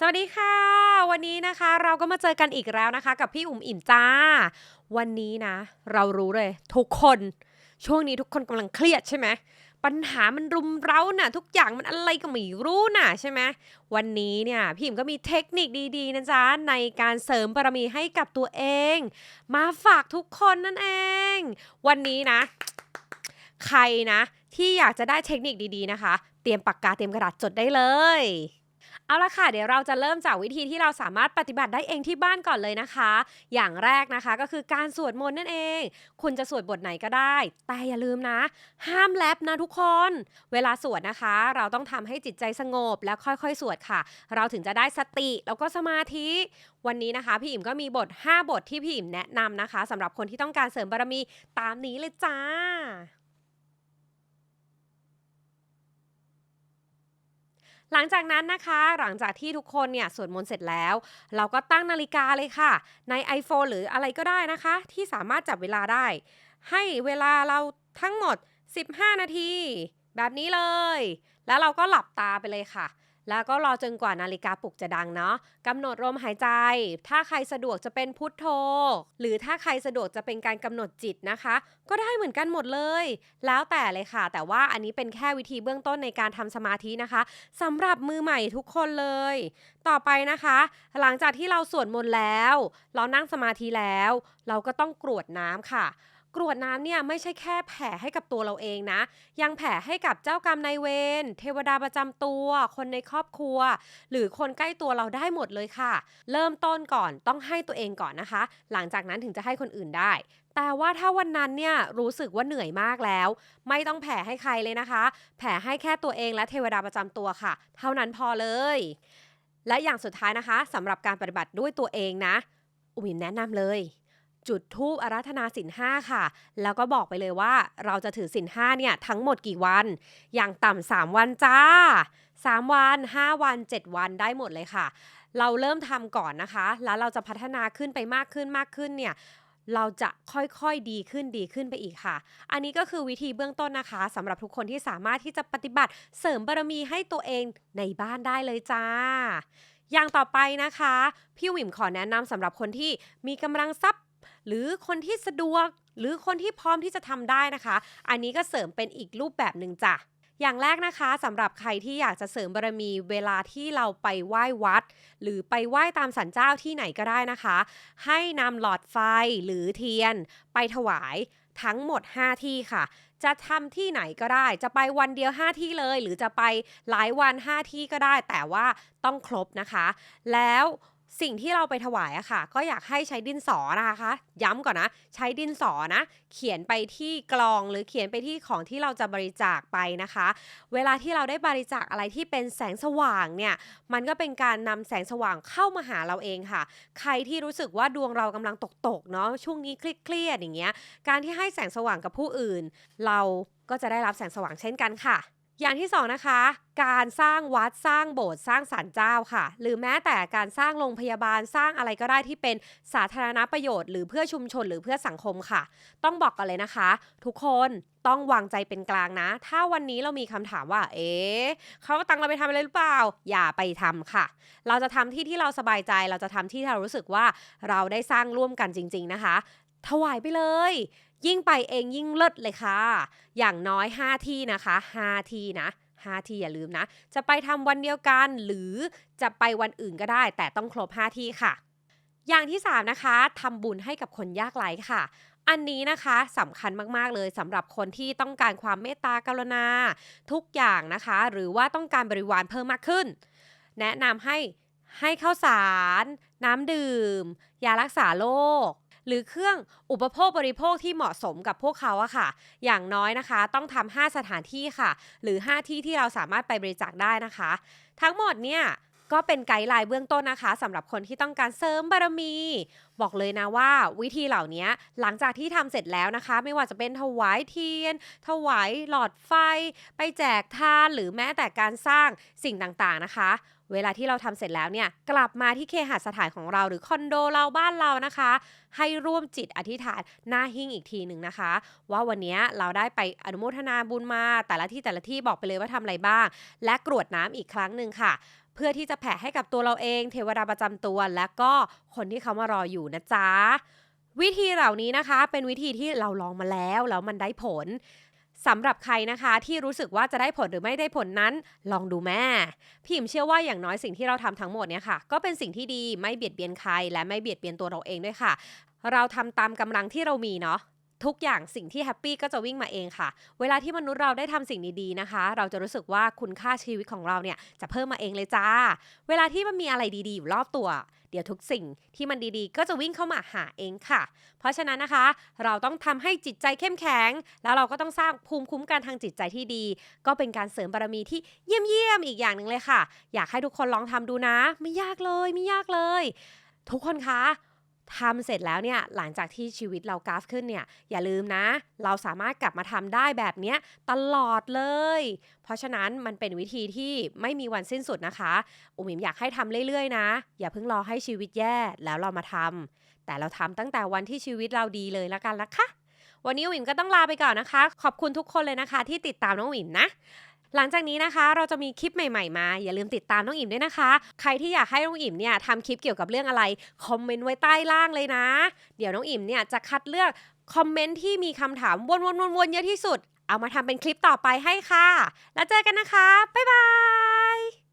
สวัสดีค่ะ วันนี้นะคะเราก็มาเจอกันอีกแล้วนะคะ กับพี่อุ๋มอิ่มจ้า วันนี้นะ เรารู้เลย ทุกคนช่วงนี้ทุกคนกำลังเครียดใช่ไหมปัญหามันรุมเร้าน่ะ ทุกอย่างมันอะไรก็ไม่รู้น่ะใช่ไหมวันนี้เนี่ยพี่อิมก็มีเทคนิคดีๆนะจ๊ะในการเสริมบารมีให้กับตัวเอง มาฝากทุกคนนั่นเอง วันนี้นะ ใครนะ ที่อยากจะได้เทคนิคดีๆนะคะ เตรียมปากกาเตรียมกระดาษจดได้เลย เอาละค่ะ เดี๋ยวเราจะเริ่มจากวิธีที่เราสามารถปฏิบัติได้เองที่บ้านก่อนเลยนะคะ อย่างแรกนะคะก็คือการสวดมนต์นั่นเอง คุณจะสวดบทไหนก็ได้ แต่อย่าลืมนะ ห้ามแลบนะทุกคน เวลาสวดนะคะ เราต้องทำให้จิตใจสงบแล้วค่อยๆ สวดค่ะ เราถึงจะได้สติแล้วก็สมาธิ วันนี้นะคะ พี่อิมก็มีบท 5 บทที่พี่อิมแนะนำนะคะสำหรับคนที่ต้องการเสริมบารมีตามนี้เลยจ้า หลังจากนั้นนะคะ หลังจากที่ทุกคนเนี่ยสวดมนต์เสร็จแล้ว เราก็ตั้งนาฬิกาเลยค่ะ ใน iPhone หรืออะไรก็ได้นะคะ ที่สามารถจับเวลาได้ ให้เวลาเราทั้งหมด 15 นาที แบบนี้เลย แล้วเราก็หลับตาไปเลยค่ะ แล้วก็รอจนกว่านาฬิกาปลุกจะดังเนาะกำหนดลมหายใจ ถ้าใครสะดวกจะเป็นพุทโธ หรือถ้าใครสะดวกจะเป็นการกำหนดจิตนะคะ ก็ได้เหมือนกันหมดเลย แล้วแต่เลยค่ะ แต่ว่าอันนี้เป็นแค่วิธีเบื้องต้นในการทำสมาธินะคะสำหรับมือใหม่ทุกคนเลย ต่อไปนะคะ หลังจากที่เราสวดมนต์แล้ว เรานั่งสมาธิแล้ว เราก็ต้องกรวดน้ำค่ะ กรวดน้ำเนี่ยไม่ใช่แค่แผ่ให้กับตัวเราเองนะ ยังแผ่ให้กับเจ้ากรรมนายเวรเทวดาประจำตัว คนในครอบครัว หรือคนใกล้ตัวเราได้หมดเลยค่ะ เริ่มต้นก่อนต้องให้ตัวเองก่อนนะคะ หลังจากนั้นถึงจะให้คนอื่นได้ แต่ว่าถ้าวันนั้นเนี่ยรู้สึกว่าเหนื่อยมากแล้ว ไม่ต้องแผ่ให้ใครเลยนะคะ แผ่ให้แค่ตัวเองและเทวดาประจำตัวค่ะ เท่านั้นพอเลย และอย่างสุดท้ายนะคะสำหรับการปฏิบัติด้วยตัวเองนะ อุ๋มแนะนำเลย จุดทูปอาราธนาสินห้าค่ะ แล้วก็บอกไปเลยว่าเราจะถือสินห้าเนี่ยทั้งหมดกี่วัน อย่างต่ำสามวันจ้าสามวันห้าวันเจ็ดวันได้หมดเลยค่ะ เราเริ่มทำก่อนนะคะ แล้วเราจะพัฒนาขึ้นไปมากขึ้นมากขึ้นเนี่ยเราจะค่อยๆดีขึ้นดีขึ้นไปอีกค่ะ อันนี้ก็คือวิธีเบื้องต้นนะคะสำหรับทุกคนที่สามารถที่จะปฏิบัติเสริมบารมีให้ตัวเองในบ้านได้เลยจ้า อย่างต่อไปนะคะ พี่วิมขอแนะนำสำหรับคนที่มีกำลังทรัพย์ หรือคนที่สะดวก หรือคนที่พร้อมที่จะทำได้นะคะ อันนี้ก็เสริมเป็นอีกรูปแบบหนึ่งจ้ะอย่างแรกนะคะสำหรับใครที่อยากจะเสริมบารมีเวลาที่เราไปไหว้วัด หรือไปไหว้ตามสันเจ้าที่ไหนก็ได้นะคะ ให้นำหลอดไฟหรือเทียน ไปถวายทั้งหมด 5 ที่ค่ะ จะทำที่ไหนก็ได้ จะไปวันเดียว 5 ที่เลย หรือจะไปหลายวัน 5 ที่ก็ได้ แต่ว่าต้องครบนะคะ แล้ว สิ่งที่เราไปถวายอะค่ะ ก็อยากให้ใช้ดินสอนะคะ ย้ำก่อนนะ ใช้ดินสอนะ เขียนไปที่กลองหรือเขียนไปที่ของที่เราจะบริจาคไปนะคะ เวลาที่เราได้บริจาคอะไรที่เป็นแสงสว่างเนี่ย มันก็เป็นการนำแสงสว่างเข้ามาหาเราเองค่ะ ใครที่รู้สึกว่าดวงเรากำลังตกๆเนาะ ช่วงนี้เครียดๆอย่างเงี้ย การที่ให้แสงสว่างกับผู้อื่น เราก็จะได้รับแสงสว่างเช่นกันค่ะ อย่างที่สองนะคะ การสร้างวัดสร้างโบสถ์สร้างศาลเจ้าค่ะ หรือแม้แต่การสร้างโรงพยาบาลสร้างอะไรก็ได้ที่เป็นสาธารณประโยชน์หรือเพื่อชุมชนหรือเพื่อสังคมค่ะ ต้องบอกกันเลยนะคะ ทุกคนต้องวางใจเป็นกลางนะ ถ้าวันนี้เรามีคำถามว่า เอ๊เขาตังเราไปทำอะไรหรือเปล่า อย่าไปทำค่ะ เราจะทำที่ที่เราสบายใจ เราจะทำที่ที่เรารู้สึกว่าเราได้สร้างร่วมกันจริง ๆนะคะ ถวายไปเลย ยิ่งไปเองยิ่งเลิศเลยค่ะ อย่างน้อย 5 ที่นะคะ 5 ที่นะ5ที่อย่าลืมนะ จะไปทำวันเดียวกันหรือจะไปวันอื่นก็ได้ แต่ต้องครบ 5 ที่ค่ะ อย่างที่ 3 นะคะทำบุญให้กับคนยากไร้ค่ะอันนี้นะคะสำคัญมากๆเลยสำหรับคนที่ต้องการความเมตตากรุณา ทุกอย่างนะคะ หรือว่าต้องการบริวารเพิ่มมากขึ้น แนะนำให้ให้ข้าวสาร น้ำดื่ม ยารักษาโรค หรือเครื่องอุปโภคบริโภคที่เหมาะสมกับพวกเขาอะค่ะ อย่างน้อยนะคะ ต้องทำ5สถานที่ค่ะ หรือ 5 ที่ที่เราสามารถไปบริจาคได้นะคะ ทั้งหมดเนี่ยก็เป็นไกด์ไลน์เบื้องต้นนะคะสำหรับคนที่ต้องการเสริมบารมี บอกเลยนะว่า วิธีเหล่านี้หลังจากที่ทำเสร็จแล้วนะคะ ไม่ว่าจะเป็นถวายเทียน ถวายหลอดไฟ ไปแจกทานหรือแม้แต่การสร้างสิ่งต่างๆนะคะ เวลาที่เราทำเสร็จแล้วเนี่ยกลับมาที่เคหสถานของเราหรือคอนโดเราบ้านเรานะคะ ให้ร่วมจิตอธิษฐานหน้าหิ้งอีกทีหนึ่งนะคะ ว่าวันนี้เราได้ไปอนุโมทนาบุญมาแต่ละที่แต่ละที่บอกไปเลยว่าทำอะไรบ้าง และกรวดน้ำอีกครั้งหนึ่งค่ะเพื่อที่จะแผ่ให้กับตัวเราเอง เทวดาประจำตัว และก็คนที่เขามารออยู่นะจ๊ะวิธีเหล่านี้นะคะ เป็นวิธีที่เราลองมาแล้วแล้วมันได้ผล สำหรับใครนะคะที่รู้สึกว่าจะได้ผลหรือไม่ได้ผลนั้น ลองดูแม่พิมเชื่อว่าอย่างน้อยสิ่งที่เราทำทั้งหมดเนี่ยค่ะ ก็เป็นสิ่งที่ดีไม่เบียดเบียนใคร และไม่เบียดเบียนตัวเราเองด้วยค่ะ เราทำตามกำลังที่เรามีเนาะทุกอย่างสิ่งที่แฮปปี้ก็จะวิ่งมาเองค่ะ เวลาที่มนุษย์เราได้ทำสิ่งดีๆนะคะ เราจะรู้สึกว่าคุณค่าชีวิตของเราเนี่ยจะเพิ่มมาเองเลยจ้า เวลาที่มันมีอะไรดีๆอยู่รอบตัว ดี๋ยวทุกสิ่งที่มันดีๆ ก็จะวิ่งเข้ามาหาเองค่ะ เพราะฉะนั้นนะคะ เราต้องทำให้จิตใจเข้มแข็ง แล้วเราก็ต้องสร้างภูมิคุ้มกันทางจิตใจที่ดี ก็เป็นการเสริมบารมีที่เยี่ยมๆอีกอย่างหนึ่งเลยค่ะ อยากให้ทุกคนลองทำดูนะ ไม่ยากเลยไม่ยากเลย ทุกคนคะ ทำเสร็จแล้วเนี่ยหลังจากที่ชีวิตเรากราฟขึ้นเนี่ยอย่าลืมนะ เราสามารถกลับมาทำได้แบบเนี้ยตลอดเลย เพราะฉะนั้นมันเป็นวิธีที่ไม่มีวันสิ้นสุดนะคะ อุ๋มอิมอยากให้ทำเรื่อยๆนะ อย่าเพิ่งรอให้ชีวิตแย่แล้วเรามาทำแต่เราทำตั้งแต่วันที่ชีวิตเราดีเลยละกันละคะวันนี้อุ๋มิมก็ต้องลาไปก่อนนะคะ ขอบคุณทุกคนเลยนะคะ ที่ติดตามน้องอุ๋มิมนะ หลังจากนี้นะคะเราจะมีคลิปใหม่ ๆ มา อย่าลืมติดตามน้องอิ่มด้วยนะคะ ใครที่อยากให้น้องอิ่มเนี่ยทำคลิปเกี่ยวกับเรื่องอะไร คอมเมนต์ไว้ใต้ล่างเลยนะ เดี๋ยวน้องอิ่มเนี่ยจะคัดเลือกคอมเมนต์ที่มีคำถามวนๆๆๆเยอะที่สุด เอามาทำเป็นคลิปต่อไปให้ค่ะ แล้วเจอกันนะคะบ๊ายบาย